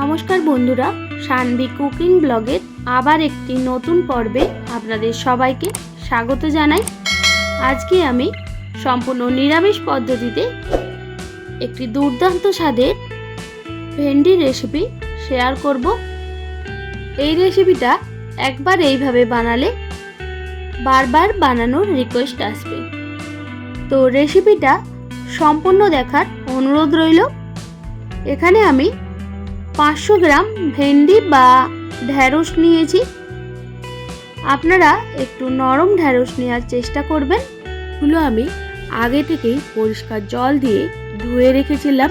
নমস্কার বন্ধুরা সানভি কুকিং ব্লগের আবার একটি নতুন পর্বে আপনাদের সবাইকে স্বাগত জানাই। আজকে আমি সম্পূর্ণ নিরামিষ পদ্ধতিতে একটি দুর্দান্ত স্বাদের ভেন্ডি রেসিপি শেয়ার করব। এই রেসিপিটা একবার এইভাবে বানালে বারবার বানানোর রিকোয়েস্ট আসবে। তো রেসিপিটা সম্পূর্ণ দেখার অনুরোধ রইল। এখানে আমি পাঁচশো গ্রাম ভেন্ডি বা ঢ্যাঁড়স নিয়েছি। আপনারা একটু নরম ঢ্যাঁড়স নেওয়ার চেষ্টা করবেন। এগুলো আমি আগে থেকেই পরিষ্কার জল দিয়ে ধুয়ে রেখেছিলাম।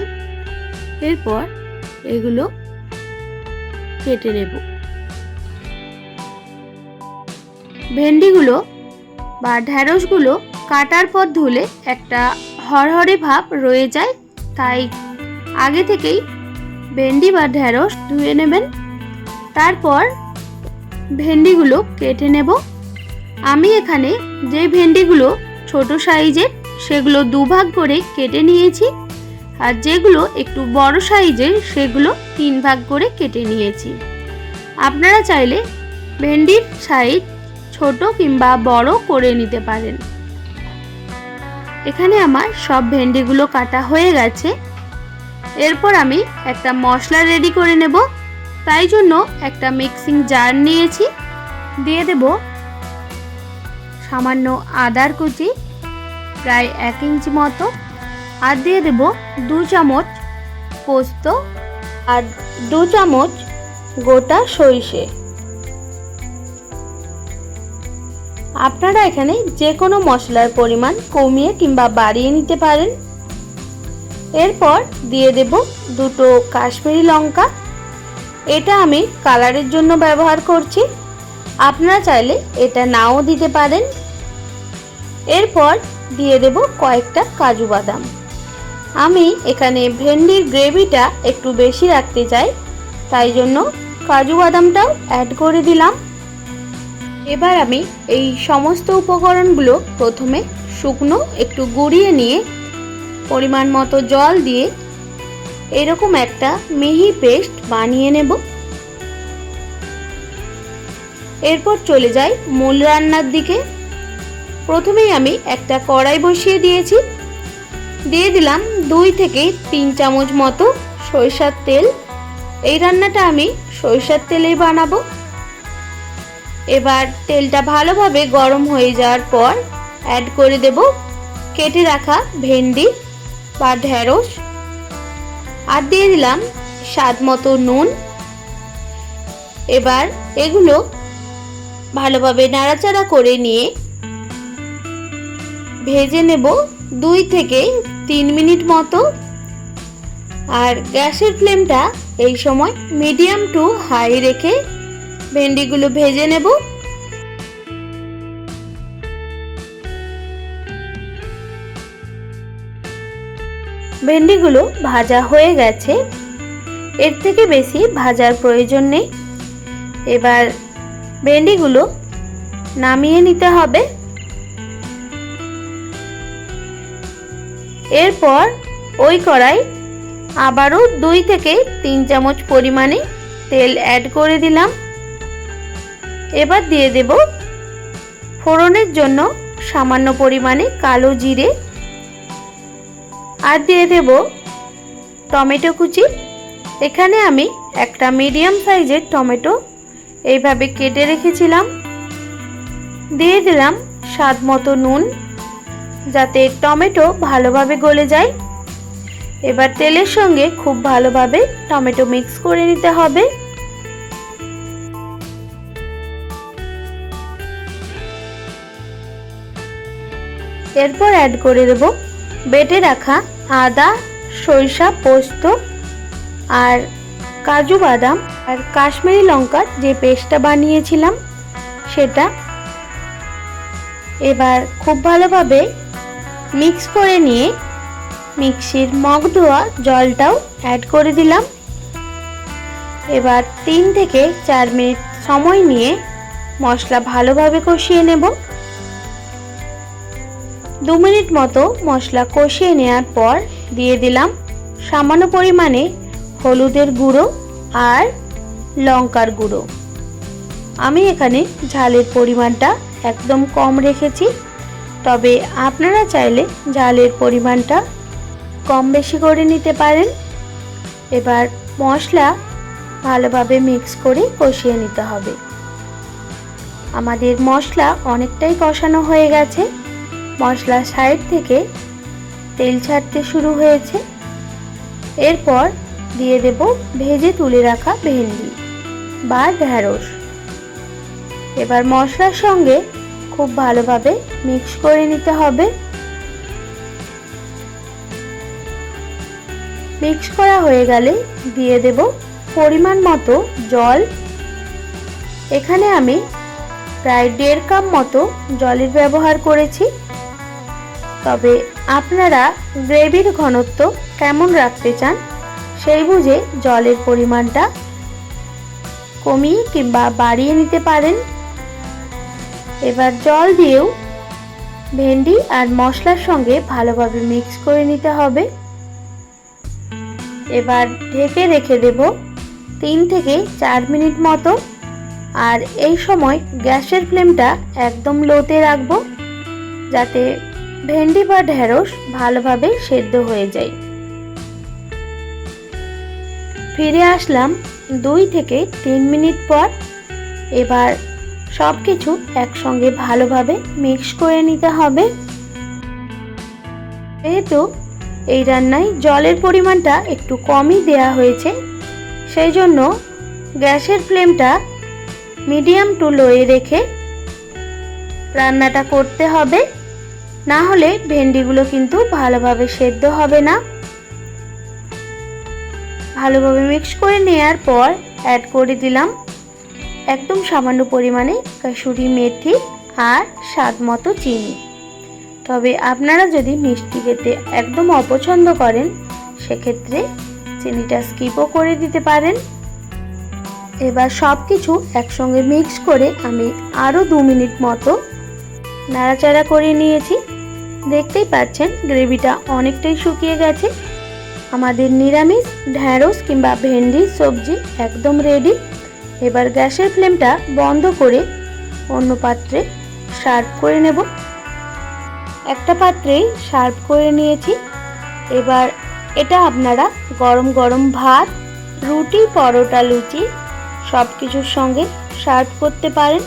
এরপর এগুলো কেটে নেব। ভেন্ডিগুলো বা ঢ্যাঁড়সগুলো কাটার পর ধুলে একটা হরহরে ভাব রয়ে যায়। তাই আগে থেকেই ভেন্ডি বা ঢ্যাঁড়স ধুয়ে নেবেন। তারপর ভেন্ডিগুলো কেটে নেব। আমি এখানে যে ভেন্ডিগুলো ছোট সাইজের, সেগুলো দুভাগ করে কেটে নিয়েছি। আর যেগুলো একটু বড় সাইজের, সেগুলো তিন ভাগ করে কেটে নিয়েছি। আপনারা চাইলে ভেন্ডির সাইজ ছোট কিংবা বড় করে নিতে পারেন। এখানে আমার সব ভেন্ডিগুলো কাটা হয়ে গেছে। এরপর আমি একটা মশলা রেডি করে নেব। তাই জন্য একটা মিক্সিং জার নিয়েছি। দিয়ে দেব সামান্য আদার কুচি, প্রায় এক ইঞ্চি মতো। আর দিয়ে দেব দু চামচ পোস্ত আর দু চামচ গোটা সরিষে। আপনারা এখানে যে কোনো মশলার পরিমাণ কমিয়ে কিংবা বাড়িয়ে নিতে পারেন। এরপর দিয়ে দেব দুটো কাশ্মীরি লঙ্কা। এটা আমি কালারের জন্য ব্যবহার করছি। আপনারা চাইলে এটা নাও দিতে পারেন। এরপর দিয়ে দেব কয়েকটা কাজু বাদাম। আমি এখানে ভেন্ডির গ্রেভিটা একটু বেশি রাখতে চাই, তাই জন্য কাজু বাদামটাও অ্যাড করে দিলাম। এবার আমি এই সমস্ত উপকরণগুলো প্রথমে শুকনো একটু গুঁড়িয়ে নিয়ে পরিমাণ মতো জল দিয়ে এরকম একটা মিহি পেস্ট বানিয়ে নেব। এরপর চলে যাই মূল রান্নার দিকে। প্রথমেই আমি একটা কড়াই বসিয়ে দিয়েছি। দিয়ে দিলাম দুই থেকে তিন চামচ মতো সরিষার তেল। এই রান্নাটা আমি সরিষার তেলেই বানাবো। এবার তেলটা ভালোভাবে গরম হয়ে যাওয়ার পর অ্যাড করে দেব কেটে রাখা ভেন্ডি। বা ঢেঁড়স। আর দিয়ে দিলাম স্বাদ মতো নুন। এবার এগুলো ভালোভাবে নাড়াচাড়া করে নিয়ে ভেজে নেব দুই থেকে তিন মিনিট মতো। আর গ্যাসের ফ্লেমটা এই সময় মিডিয়াম টু হাই রেখে ভেন্ডিগুলো ভেজে নেব। ভেন্ডিগুলো ভাজা হয়ে গেছে। এর থেকে বেশি ভাজার প্রয়োজন নেই। এবার ভেন্ডিগুলো নামিয়ে নিতে হবে। এরপর ওই কড়াই আবারও দুই থেকে তিন চামচ পরিমাণে তেল অ্যাড করে দিলাম। এবার দিয়ে দেব ফোড়নের জন্য সামান্য পরিমাণে কালো জিরে আর দিয়ে দেব টমেটো কুচি। এখানে আমি একটা মিডিয়াম সাইজের টমেটো এইভাবে কেটে রেখেছিলাম। দিয়ে দিলাম স্বাদ মতো নুন যাতে টমেটো ভালোভাবে গলে যায়। এবার তেলের সঙ্গে খুব ভালোভাবে টমেটো মিক্স করে নিতে হবে। এরপর অ্যাড করে দেব বেটে রাখা আদা, সরিষা, পোস্ত আর কাজু বাদাম আর কাশ্মীরি লঙ্কার যে পেস্টটা বানিয়েছিলাম সেটা এবার খুব ভালোভাবে মিক্স করে নিয়ে মিক্সির মগ ধোয়া জলটাও অ্যাড করে দিলাম। এবার তিন থেকে চার মিনিট সময় নিয়ে মশলা ভালোভাবে কষিয়ে নেব। দু মিনিট মতো মশলা কষিয়ে নেওয়ার পর দিয়ে দিলাম সামান্য পরিমাণে হলুদের গুঁড়ো আর লঙ্কার গুঁড়ো। আমি এখানে ঝালের পরিমাণটা একদম কম রেখেছি, তবে আপনারা চাইলে ঝালের পরিমাণটা কম বেশি করে নিতে পারেন। এবার মশলা ভালোভাবে মিক্স করে কষিয়ে নিতে হবে। আমাদের মশলা অনেকটাই কষানো হয়ে গেছে। মশলা সাইড থেকে তেল ছাড়তে শুরু হয়েছে। এরপর দিয়ে দেব ভেজে তুলে রাখা ভেন্ডি বা ঢ্যাঁড়স। এবার মশলার সঙ্গে খুব ভালোভাবে মিক্স করে নিতে হবে। মিক্স করা হয়ে গেলে দিয়ে দেব পরিমাণ মতো জল। এখানে আমি প্রায় দেড় কাপ মতো জলের ব্যবহার করেছি। তবে আপনারা গ্রেভির ঘনত্ব কেমন রাখতে চান সেই বুঝে জলের পরিমাণটা কমিয়ে কিংবা বাড়িয়ে নিতে পারেন। এবার জল দিয়েও ভেন্ডি আর মশলার সঙ্গে ভালোভাবে মিক্স করে নিতে হবে। এবার ঢেকে রেখে দেব তিন থেকে চার মিনিট মতো। আর এই সময় গ্যাসের ফ্লেমটা একদম লোতে রাখব, যাতে ভেন্ডি বা ঢেঁড়স ভালোভাবে সেদ্ধ হয়ে যায়। ফিরে আসলাম দুই থেকে তিন মিনিট পর। এবার সব কিছু একসঙ্গে ভালোভাবে মিক্স করে নিতে হবে। যেহেতু এই রান্নায় জলের পরিমাণটা একটু কমই দেয়া হয়েছে, সেই জন্য গ্যাসের ফ্লেমটা মিডিয়াম টু লোয়ে রেখে রান্নাটা করতে হবে। না হলে ভেন্ডিগুলো কিন্তু ভালোভাবে সেদ্ধ হবে না। ভালোভাবে মিক্স করে নেওয়ার পর অ্যাড করে দিলাম একদম সামান্য পরিমাণে কাসুরি মেথি আর স্বাদ মতো চিনি। তবে আপনারা যদি মিষ্টি খেতে একদম অপছন্দ করেন, সেক্ষেত্রে চিনিটা স্কিপও করে দিতে পারেন। এবার সব কিছু একসঙ্গে মিক্স করে আমি আরও দু মিনিট মতো নাড়াচাড়া করে নিয়েছি। দেখতেই পাচ্ছেন, গ্রেভিটা অনেকটাই শুকিয়ে গেছে। আমাদের নিরামিষ, ঢ্যাঁড়স কিংবা ভেন্ডির সবজি একদম রেডি এবার গ্যাসের ফ্লেমটা বন্ধ করে অন্য পাত্রে সার্ভ করে নেব। একটা পাত্রেই সার্ভ করে নিয়েছি। এবার এটা আপনারা গরম গরম ভাত, রুটি, পরোটা, লুচি সব কিছুর সঙ্গে সার্ভ করতে পারেন।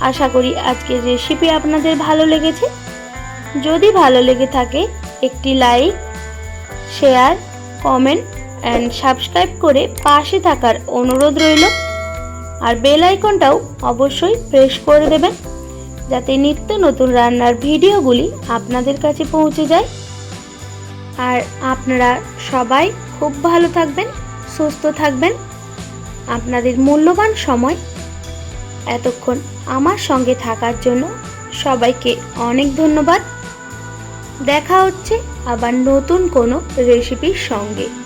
আশা করি আজকের রেসিপি আপনাদের ভালো লেগেছে। যদি ভালো লেগে থাকে, একটি like share comment and subscribe করে পাশে থাকার অনুরোধ রইল। আর বেল আইকনটাও অবশ্যই প্রেস করে দেবেন, যাতে নিত্য নতুন রান্নার ভিডিওগুলি আপনাদের কাছে পৌঁছে যায়। আর আপনারা সবাই খুব ভালো থাকবেন, সুস্থ থাকবেন। আপনাদের মূল্যবান সময় এতক্ষণ আমার সঙ্গে থাকার জন্য সবাইকে অনেক ধন্যবাদ। দেখা হচ্ছে আবার নতুন কোনো রেসিপির সঙ্গে।